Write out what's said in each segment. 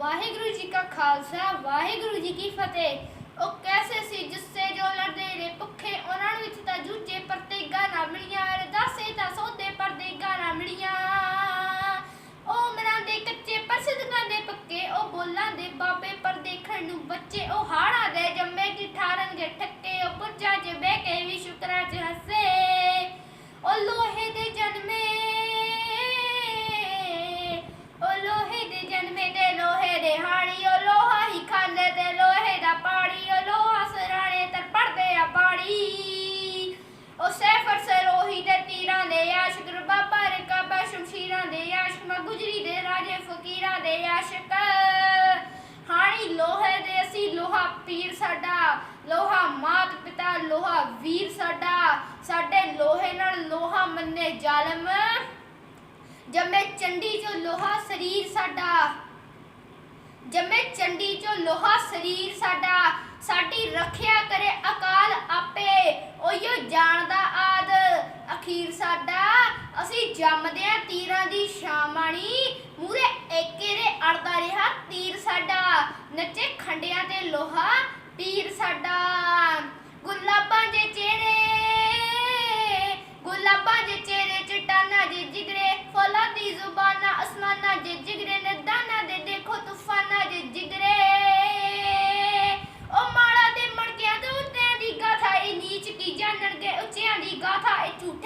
ਵਾਹਿਗੁਰੂ ਜੀ ਕਾ ਖਾਲਸਾ, ਵਾਹਿਗੁਰੂ ਜੀ ਕੀ ਫਤਿਹ। ਉਹ ਕੈਸੇ ਸੀ ਜਿਸਸੇ ਜੋ ਲੜਦੇ ਨੇ ਭੁੱਖੇ ਉਹਨਾਂ ਰਾਜੇ ਦੇ ਆਸ਼ਕ। ਹਾਣੀ ਲੋਹੇ ਦੇ ਅਸੀਂ ਲੋਹਾ ਪੀਰ ਸਾਡਾ। ਲੋਹਾ ਮਾਤ ਪਿਤਾ, ਲੋਹਾ ਵੀਰ ਸਾਡਾ। ਸਾਡੇ ਲੋਹੇ ਨਾਲ ਲੋਹਾ ਮੰਨੇ ਜ਼ਾਲਮ। ਜੰਮੇ ਚੰਡੀ ਚੋਂ ਲੋਹਾ ਸਰੀਰ ਸਾਡਾ। ਜੰਮੇ ਚੰਡੀ ਚੋਂ ਲੋਹਾ ਸਰੀਰ ਸਾਡਾ। ਸਾਡੀ ਰੱਖਿਆ ਕਰੇ ਅਕਾਲ ਆਪੇ, ਉਹੀਓ ਜਾਣਦਾ ਆਦ। ਅਖੀਰ ਸਾਡਾ ਅਸੀਂ ਜੰਮਦੇ ਆ ਤੀਰਾਂ ਦੀ ਸ਼ਾਮਾਣੀ ਮੂਰੇ ਏਕੇ ਦੇ ਅੜਦਾ ਰਿਹਾ। ਤੀਰ ਸਾਡਾ ਨੱਚੇ ਖੰਡਿਆਂ ਤੇ ਲੋਹਾ। ਪੀਰ ਸਾਡਾ ਗੁਲਾਬਾਂ ਦੇ ਚਿਹਰੇ। ਗੁਲਾਬਾਂ ਦੇ ਚਿਹਰੇ ਚਟਾਨਾ ਦੇ ਜਿਗਰੇ। ਫੁੱਲਾਂ ਦੀ ਜ਼ੁਬਾਨਾਂ, ਅਸਮਾਨਾਂ ਦੇ ਜਿਗਰੇ। ਨਦਾਨਾ ਦੇ ਦੇਖੋ ਤੂਫਾਨਾਂ ਦੇ ਜਿਗਰੇ। ਉਹ ਮਾੜਾ ਦੇ ਮਣਕਿਆਂ ਦੇ ਉੱਤਿਆਂ ਦੀ ਗਾਥਾ, ਇਹ ਨੀਚ ਕੀ ਜਾਣਨਗੇ? ਉੱਚਿਆਂ ਦੀ ਗਾਥਾ, ਇਹ ਝੂਠੇ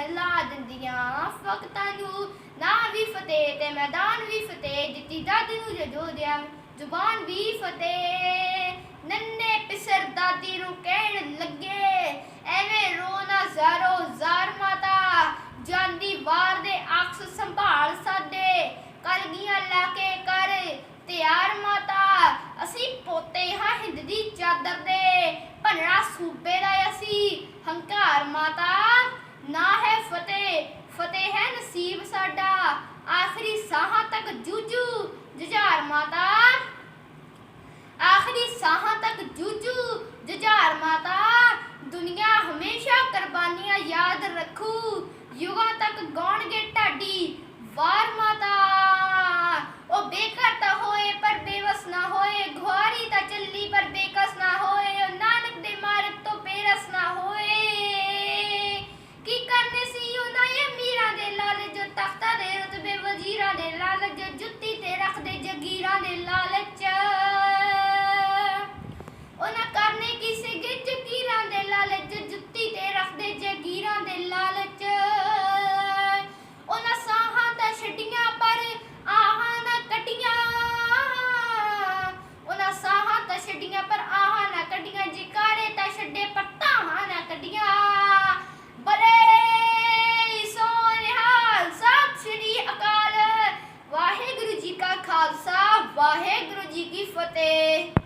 ਕੰਬਣ ਲਾ ਦਿੰਦੀਆਂ। ਵਕਤਾਂ ਨੂੰ ਨਾ ਵੀ ਫਤਿਹ ਤੇ ਮੈਦਾਨ ਵੀ ਫਤਿਹ ਦਿੱਤੀ ਦਾਦੀ ਨੂੰ ਜਦੋਂ ਦਿਆ, ਜ਼ੁਬਾਨ ਵੀ ਫਤਿਹ। ਨੰਨੇ ਪਿਸਰ ਦਾਦੀ ਨੂੰ ਕਹਿਣ ਲੱਗੇ, ਐਵੇਂ ਰੋਣਾ ਜ਼ਾਰੋ ਜ਼ਾਰ ਮਾਤਾ। ਜਾਂਦੀ ਵਾਰ ਦੇ ਅਕਸ ਸੰਭਾਲ ਸਾਡੇ, ਕਲਗੀਆਂ ਲਾ ਕੇ ਕਰ ਤਿਆਰ ਮਾਤਾ ਅਸੀਂ ਪੋਤੇ ਹਾਂ ਹਿੰਦ ਦੀ ਚਾਦਰ ਦੇ ਭਨੜਾ ਸੂਬੇ ਦਾ ਅਸੀਂ ਹੰਕਾਰ ਮਾਤਾ ਨਾ ਹੈ ਫਤਿਹ ਹੈ ਨਸੀਬ ਸਾਡਾ। ਆਖਰੀ ਸਾਹਾਂ ਤੱਕ ਜੂਜੂ ਜੁਝਾਰ ਮਾਤਾ। ਆਖਰੀ ਸਾਹਾਂ ਤੱਕ ਜੂਜੂ ਜੁਝਾਰ ਮਾਤਾ। ਦੁਨੀਆ ਹਮੇਸ਼ਾ ਕੁਰਬਾਨੀਆਂ ਯਾਦ ਰੱਖੂ। ਯੁਗਾਂ ਤੱਕ ਗਾਉਣਗੇ ਢਾਡੀ ਵਾਰ ਮਾਤਾ।